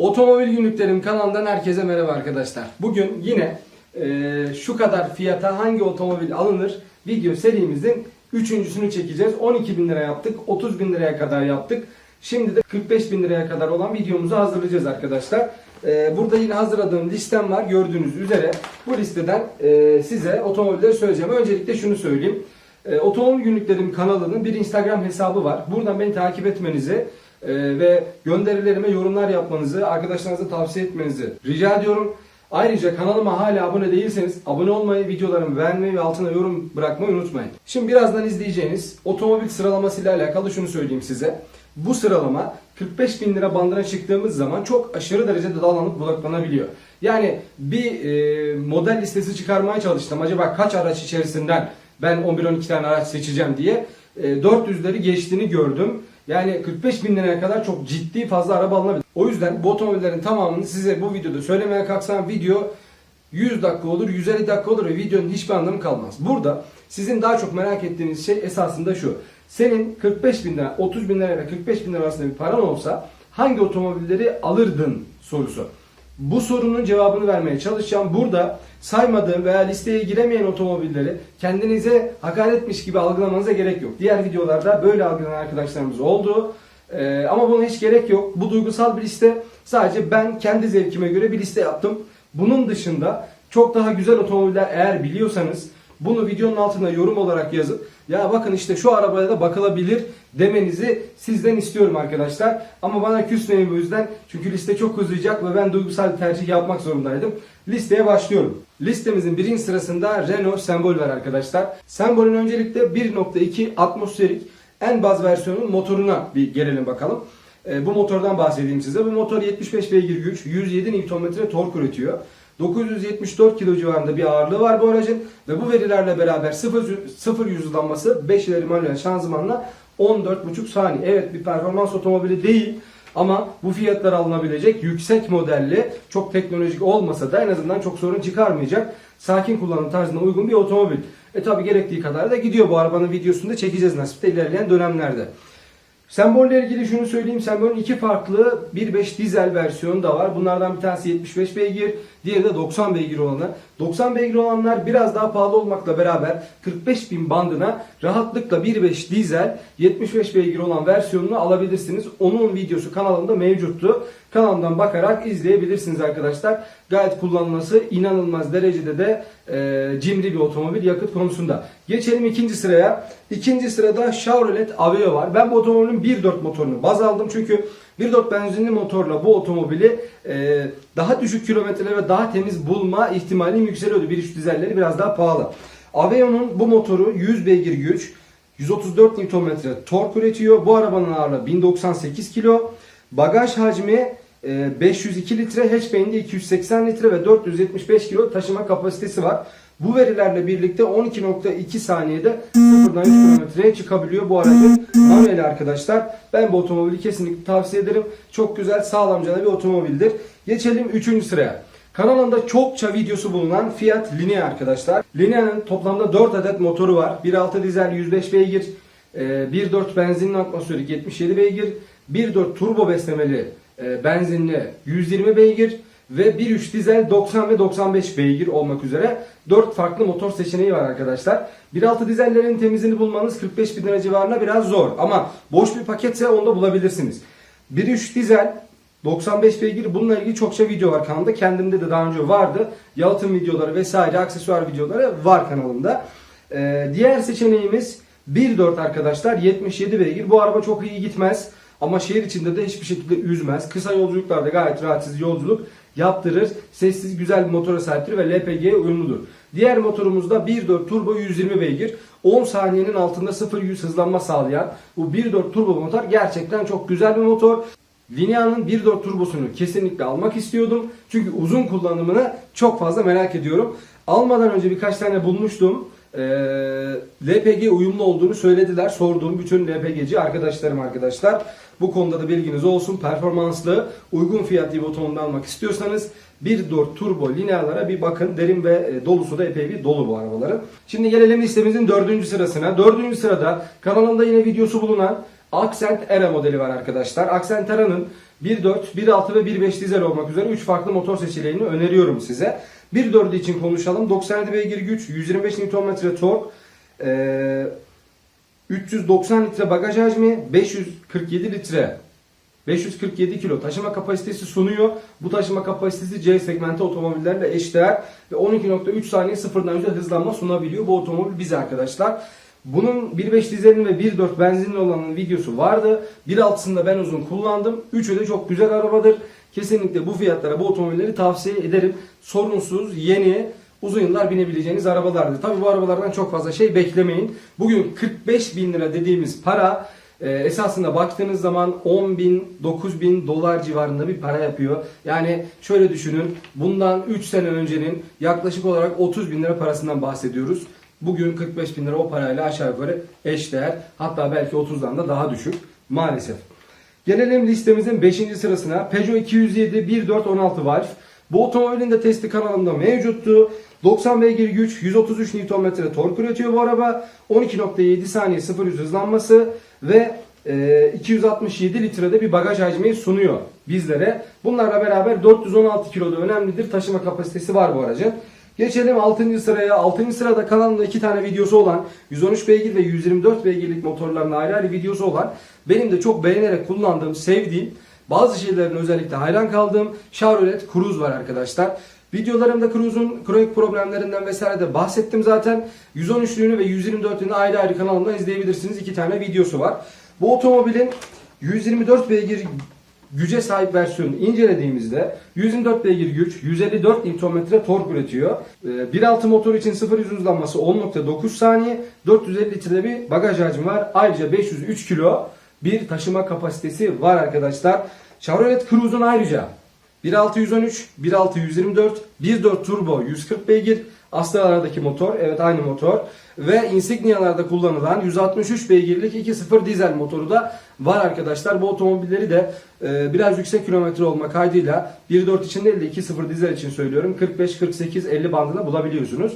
Otomobil Günlüklerim kanalından herkese merhaba arkadaşlar. Bugün yine e, şu kadar fiyata hangi otomobil alınır video serimizin üçüncüsünü çekeceğiz. 12 bin lira yaptık, 30 bin liraya kadar yaptık. Şimdi de 45 bin liraya kadar olan videomuzu hazırlayacağız arkadaşlar. E, burada yine hazırladığım listem var gördüğünüz üzere. Bu listeden e, size otomobilleri söyleyeceğim. Öncelikle şunu söyleyeyim. E, Otomobil Günlüklerim kanalının bir Instagram hesabı var. Buradan beni takip etmenizi ve gönderilerime yorumlar yapmanızı, arkadaşlarınıza tavsiye etmenizi rica ediyorum. Ayrıca kanalıma hala abone değilseniz abone olmayı, videolarımı beğenmeyi ve altına yorum bırakmayı unutmayın. Şimdi birazdan izleyeceğiniz otomobil sıralamasıyla alakalı şunu söyleyeyim size. Bu sıralama 45 bin lira bandına çıktığımız zaman çok aşırı derecede dallanıp budaklanabiliyor. Yani bir e, model listesi çıkarmaya çalıştım. Acaba kaç araç içerisinden ben 11-12 tane araç seçeceğim diye e, 400'leri geçtiğini gördüm. Yani 45 bin liraya kadar çok ciddi fazla araba alınabilir. O yüzden bu otomobillerin tamamını size bu videoda söylemeye kalksam video 100 dakika olur, 150 dakika olur ve videonun hiçbir anlamı kalmaz. Burada sizin daha çok merak ettiğiniz şey esasında şu. Senin 45 bin lira, 30 bin lira ve 45 bin lira arasında bir paran olsa hangi otomobilleri alırdın sorusu. Bu sorunun cevabını vermeye çalışacağım. Burada saymadığım veya listeye giremeyen otomobilleri kendinize hakaretmiş gibi algılamanıza gerek yok. Diğer videolarda böyle algılanan arkadaşlarımız oldu. Ee, ama buna hiç gerek yok. Bu duygusal bir liste. Sadece ben kendi zevkime göre bir liste yaptım. Bunun dışında çok daha güzel otomobiller eğer biliyorsanız bunu videonun altına yorum olarak yazıp ya bakın işte şu arabaya da bakılabilir demenizi sizden istiyorum arkadaşlar. Ama bana küsmeyin bu yüzden. Çünkü liste çok uzayacak ve ben duygusal bir tercih yapmak zorundaydım. Listeye başlıyorum. Listemizin birinci sırasında Renault Sembol var arkadaşlar. Sembolün öncelikle 1.2 atmosferik en baz versiyonun motoruna bir gelelim bakalım. E, bu motordan bahsedeyim size. Bu motor 75 beygir güç, 107 Nm tork üretiyor. 974 kilo civarında bir ağırlığı var bu aracın ve bu verilerle beraber 0, 0 yüz hızlanması 5 ileri manuel şanzımanla 14,5 saniye. Evet bir performans otomobili değil ama bu fiyatlara alınabilecek yüksek modelli çok teknolojik olmasa da en azından çok sorun çıkarmayacak sakin kullanım tarzına uygun bir otomobil. E tabi gerektiği kadar da gidiyor bu arabanın videosunu da çekeceğiz nasipte ilerleyen dönemlerde. Sembolle ilgili şunu söyleyeyim. Sembolün iki farklı 1.5 dizel versiyonu da var. Bunlardan bir tanesi 75 beygir, diğeri de 90 beygir olanı. 90 beygir olanlar biraz daha pahalı olmakla beraber 45 bin bandına rahatlıkla 1.5 dizel 75 beygir olan versiyonunu alabilirsiniz. Onun videosu kanalımda mevcuttu. Kanalımdan bakarak izleyebilirsiniz arkadaşlar. Gayet kullanılması inanılmaz derecede de e, cimri bir otomobil yakıt konusunda. Geçelim ikinci sıraya. İkinci sırada Chevrolet Aveo var. Ben bu otomobilin 1.4 motorunu baz aldım çünkü 1.4 benzinli motorla bu otomobili e, daha düşük kilometreli ve daha temiz bulma ihtimalim yükseliyordu. 1.3 dizelleri biraz daha pahalı. Aveo'nun bu motoru 100 beygir güç, 134 Nm tork üretiyor. Bu arabanın ağırlığı 1098 kilo. Bagaj hacmi e, 502 litre, hatchback'inde 280 litre ve 475 kilo taşıma kapasitesi var. Bu verilerle birlikte 12.2 saniyede sıfırdan 100 kilometreye çıkabiliyor bu aracın manueli arkadaşlar. Ben bu otomobili kesinlikle tavsiye ederim. Çok güzel sağlamcana bir otomobildir. Geçelim 3. sıraya. Kanalımda çokça videosu bulunan Fiat Linea arkadaşlar. Linea'nın toplamda 4 adet motoru var. 1.6 dizel 105 beygir, e, 1.4 benzinli atmosferik 77 beygir, 1.4 turbo beslemeli e, benzinli 120 beygir ve 1.3 dizel 90 ve 95 beygir olmak üzere 4 farklı motor seçeneği var arkadaşlar. 1.6 dizellerin temizini bulmanız 45 bin lira civarına biraz zor ama boş bir paketse onu da bulabilirsiniz. 1.3 dizel 95 beygir bununla ilgili çokça video var kanalımda. Kendimde de daha önce vardı. Yalıtım videoları vesaire aksesuar videoları var kanalımda. Ee, diğer seçeneğimiz 1.4 arkadaşlar 77 beygir. Bu araba çok iyi gitmez. Ama şehir içinde de hiçbir şekilde üzmez. Kısa yolculuklarda gayet rahatsız yolculuk yaptırır. Sessiz güzel bir motora sahiptir ve LPG'ye uyumludur. Diğer motorumuzda 1.4 turbo 120 beygir. 10 saniyenin altında 0-100 hızlanma sağlayan bu 1.4 turbo motor gerçekten çok güzel bir motor. Linea'nın 1.4 turbosunu kesinlikle almak istiyordum. Çünkü uzun kullanımını çok fazla merak ediyorum. Almadan önce birkaç tane bulmuştum. Ee, LPG uyumlu olduğunu söylediler. Sorduğum bütün LPG'ci arkadaşlarım arkadaşlar. Bu konuda da bilginiz olsun. Performanslı, uygun fiyatlı bir otomobil almak istiyorsanız 1.4 turbo linealara bir bakın. Derin ve e, dolusu da epey bir dolu bu arabaların. Şimdi gelelim listemizin dördüncü sırasına. Dördüncü sırada kanalımda yine videosu bulunan Accent Era modeli var arkadaşlar. Accent Era'nın 1.4, 1.6 ve 1.5 dizel olmak üzere 3 farklı motor seçeneğini öneriyorum size. 1.4'ü için konuşalım. 97 beygir güç, 125 Nm tork, ee, 390 litre bagaj hacmi, 547 litre 547 kilo taşıma kapasitesi sunuyor. Bu taşıma kapasitesi C segmenti otomobillerle eşdeğer ve 12.3 saniye sıfırdan yüze hızlanma sunabiliyor bu otomobil bize arkadaşlar. Bunun 1.5 dizelin ve 1.4 benzinli olanın videosu vardı. 1.6'sında ben uzun kullandım. Üçü de çok güzel arabadır. Kesinlikle bu fiyatlara bu otomobilleri tavsiye ederim. Sorunsuz, yeni, uzun yıllar binebileceğiniz arabalardır. Tabi bu arabalardan çok fazla şey beklemeyin. Bugün 45 bin lira dediğimiz para e, esasında baktığınız zaman 10 bin, 9 bin dolar civarında bir para yapıyor. Yani şöyle düşünün bundan 3 sene öncenin yaklaşık olarak 30 bin lira parasından bahsediyoruz. Bugün 45 bin lira o parayla aşağı yukarı eşdeğer hatta belki 30'dan da daha düşük maalesef. Gelelim listemizin 5. sırasına Peugeot 207 1.4 valf. Bu otomobilin de testi kanalında mevcuttu. 90 beygir güç, 133 Nm tork üretiyor bu araba. 12.7 saniye 0 100 hızlanması ve e, 267 litrede bir bagaj hacmi sunuyor bizlere. Bunlarla beraber 416 kiloda önemlidir. Taşıma kapasitesi var bu aracın. Geçelim 6. sıraya. 6. sırada kanalımda 2 tane videosu olan 113 beygir ve 124 beygirlik motorların ayrı ayrı videosu olan benim de çok beğenerek kullandığım, sevdiğim bazı şeylerin özellikle hayran kaldığım Chevrolet Cruze var arkadaşlar. Videolarımda Cruze'un kronik problemlerinden vesaire de bahsettim zaten. 113'lüğünü ve 124'lüğünü ayrı ayrı kanalımda izleyebilirsiniz. İki tane videosu var. Bu otomobilin 124 beygir güce sahip versiyonunu incelediğimizde 124 beygir güç, 154 Nm tork üretiyor. Ee, 1.6 motor için 0 100 hızlanması 10.9 saniye, 450 litre bir bagaj hacmi var. Ayrıca 503 kilo bir taşıma kapasitesi var arkadaşlar. Chevrolet Cruze'un ayrıca 1.6 113, 1.6 124, 1.4 turbo 140 beygir, Astra'lardaki motor, evet aynı motor ve Insignia'larda kullanılan 163 beygirlik 2.0 dizel motoru da var arkadaşlar. Bu otomobilleri de e, biraz yüksek kilometre olma kaydıyla 1.4 için değil de 2.0 dizel için söylüyorum 45, 48, 50 bandına bulabiliyorsunuz.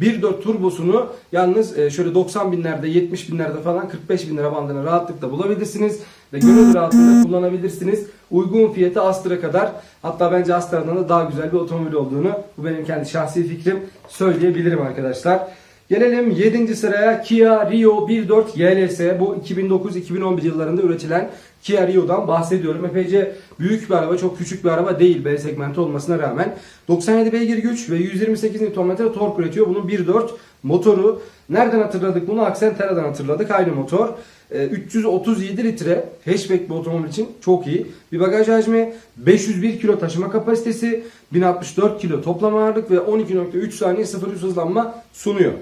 1.4 turbosunu yalnız e, şöyle 90 binlerde 70 binlerde falan 45 bin lira bandına rahatlıkla bulabilirsiniz. Ve gönül rahatlığıyla kullanabilirsiniz. Uygun fiyatı Astra kadar. Hatta bence Astra'dan da daha güzel bir otomobil olduğunu bu benim kendi şahsi fikrim söyleyebilirim arkadaşlar. Gelelim 7. sıraya Kia Rio 1.4 YLS. Bu 2009-2011 yıllarında üretilen Kia Rio'dan bahsediyorum. Epeyce büyük bir araba, çok küçük bir araba değil B segmenti olmasına rağmen. 97 beygir güç ve 128 Nm tork üretiyor. Bunun 1.4 motoru. Nereden hatırladık bunu? Accentera'dan hatırladık. Aynı motor. Ee, 337 litre hatchback bir otomobil için çok iyi. Bir bagaj hacmi, 501 kilo taşıma kapasitesi, 1064 kilo toplam ağırlık ve 12.3 saniye 0 hızlanma sunuyor.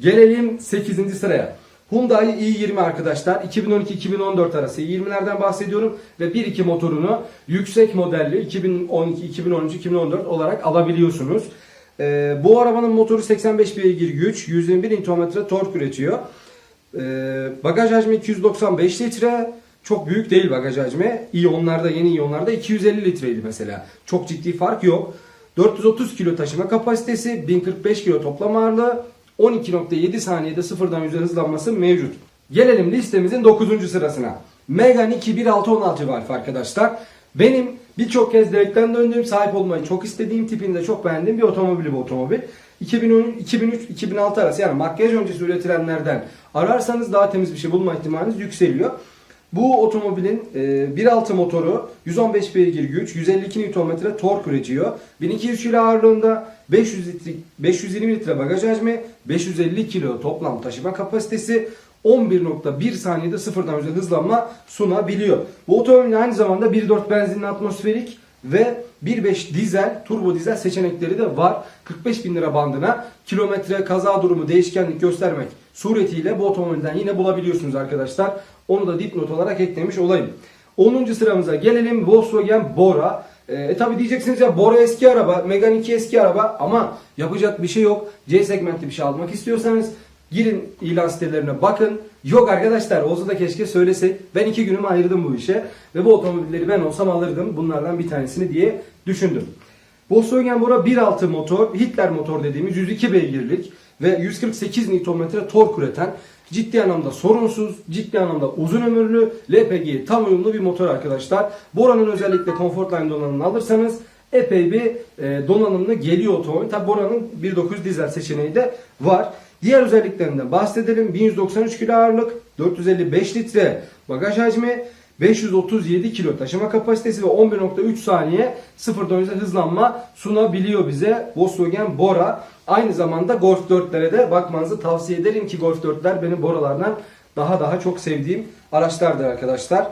Gelelim 8. sıraya. Hyundai i20 arkadaşlar 2012-2014 arası i20'lerden bahsediyorum ve 1.2 motorunu yüksek modelli 2012, 2013, 2014 olarak alabiliyorsunuz. Ee, bu arabanın motoru 85 beygir güç, 121 Nm tork üretiyor. Ee, bagaj hacmi 295 litre. Çok büyük değil bagaj hacmi. İyonlarda, yeni iyonlarda 250 litreydi mesela. Çok ciddi fark yok. 430 kilo taşıma kapasitesi, 1045 kilo toplam ağırlığı, 12.7 saniyede sıfırdan yüze hızlanması mevcut. Gelelim listemizin 9. sırasına. Megane 2 1.6-16 valf arkadaşlar. Benim birçok kez direkten döndüğüm, sahip olmayı çok istediğim tipinde çok beğendiğim bir otomobil bu otomobil. 2003-2006 arası yani makyaj öncesi üretilenlerden ararsanız daha temiz bir şey bulma ihtimaliniz yükseliyor. Bu otomobilin e, 1.6 motoru 115 beygir güç, 152 Nm tork üretiyor. 1200 kilo ağırlığında 500 litre, 520 litre bagaj hacmi, 550 kilo toplam taşıma kapasitesi, 11.1 saniyede sıfırdan yüze hızlanma sunabiliyor. Bu otomobilin aynı zamanda 1.4 benzinli atmosferik ve 1.5 dizel, turbo dizel seçenekleri de var. 45 bin lira bandına kilometre, kaza durumu, değişkenlik göstermek suretiyle bu otomobilden yine bulabiliyorsunuz arkadaşlar. Onu da dipnot olarak eklemiş olayım. 10. sıramıza gelelim Volkswagen Bora. E, e tabi diyeceksiniz ya Bora eski araba, Megane 2 eski araba ama yapacak bir şey yok. C segmenti bir şey almak istiyorsanız girin ilan sitelerine bakın. Yok arkadaşlar olsa da keşke söylesek. Ben iki günümü ayırdım bu işe. Ve bu otomobilleri ben olsam alırdım. Bunlardan bir tanesini diye düşündüm. Volkswagen Bora 1.6 motor, Hitler motor dediğimiz 102 beygirlik ve 148 Nm tork üreten Ciddi anlamda sorunsuz, ciddi anlamda uzun ömürlü, LPG tam uyumlu bir motor arkadaşlar. Bora'nın özellikle Comfortline donanımını alırsanız epey bir e, donanımlı geliyor otomobil. Tabi Bora'nın 1.9 dizel seçeneği de var. Diğer özelliklerinden bahsedelim. 1193 kilo ağırlık, 455 litre bagaj hacmi, 537 kilo taşıma kapasitesi ve 11.3 saniye sıfırdan yüze hızlanma sunabiliyor bize Volkswagen Bora. Aynı zamanda Golf 4'lere de bakmanızı tavsiye ederim ki Golf 4'ler benim Bora'lardan daha daha çok sevdiğim araçlardır arkadaşlar.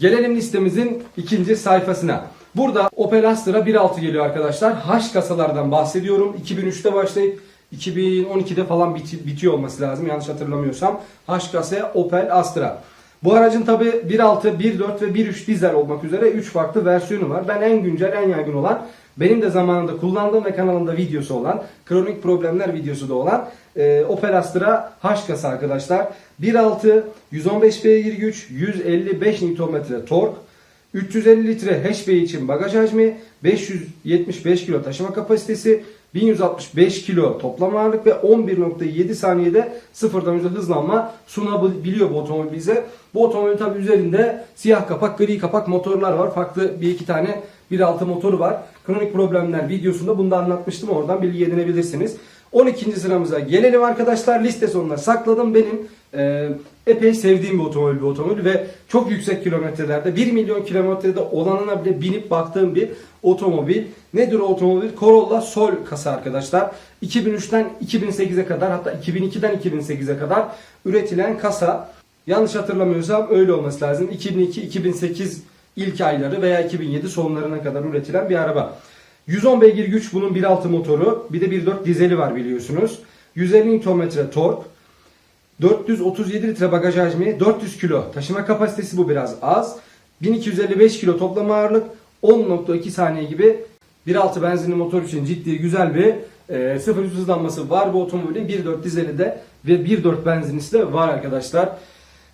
Gelelim listemizin ikinci sayfasına. Burada Opel Astra 1.6 geliyor arkadaşlar. H kasalardan bahsediyorum. 2003'te başlayıp 2012'de falan biti- bitiyor olması lazım yanlış hatırlamıyorsam. H kasa Opel Astra. Bu aracın tabi 1.6, 1.4 ve 1.3 dizel olmak üzere 3 farklı versiyonu var. Ben en güncel, en yaygın olan, benim de zamanında kullandığım ve kanalımda videosu olan, kronik problemler videosu da olan e, Opel Astra H arkadaşlar. 1.6, 115 beygir güç, 155 Nm tork, 350 litre HP için bagaj hacmi, 575 kilo taşıma kapasitesi, 1165 kilo toplam ağırlık ve 11.7 saniyede sıfırdan yüze hızlanma sunabiliyor bu otomobil bize. Bu otomobil tabi üzerinde siyah kapak, gri kapak motorlar var. Farklı bir iki tane 1.6 motoru var. Kronik problemler videosunda bunu da anlatmıştım. Oradan bilgi edinebilirsiniz. 12. sıramıza gelelim arkadaşlar. Liste sonuna sakladım. Benim e, epey sevdiğim bir otomobil bu otomobil ve çok yüksek kilometrelerde 1 milyon kilometrede olanına bile binip baktığım bir otomobil. Nedir o otomobil? Corolla Sol kasa arkadaşlar. 2003'ten 2008'e kadar hatta 2002'den 2008'e kadar üretilen kasa. Yanlış hatırlamıyorsam öyle olması lazım. 2002-2008 ilk ayları veya 2007 sonlarına kadar üretilen bir araba. 110 beygir güç bunun 1.6 motoru. Bir de 1.4 dizeli var biliyorsunuz. 150 Nm tork. 437 litre bagaj hacmi, 400 kilo taşıma kapasitesi bu biraz az. 1255 kilo toplam ağırlık, 10.2 saniye gibi 1.6 benzinli motor için ciddi güzel bir e, sıfır hızlanması var bu otomobilin. 1.4 dizeli de ve 1.4 benzinlisi de var arkadaşlar.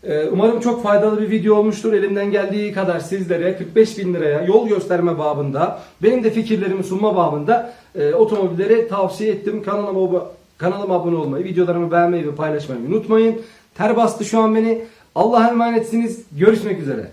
E, umarım çok faydalı bir video olmuştur. Elimden geldiği kadar sizlere 45 bin liraya yol gösterme babında, benim de fikirlerimi sunma babında e, otomobilleri tavsiye ettim. Kanalıma, kanalıma abone olmayı, videolarımı beğenmeyi ve paylaşmayı unutmayın. Ter bastı şu an beni. Allah'a emanetsiniz. Görüşmek üzere.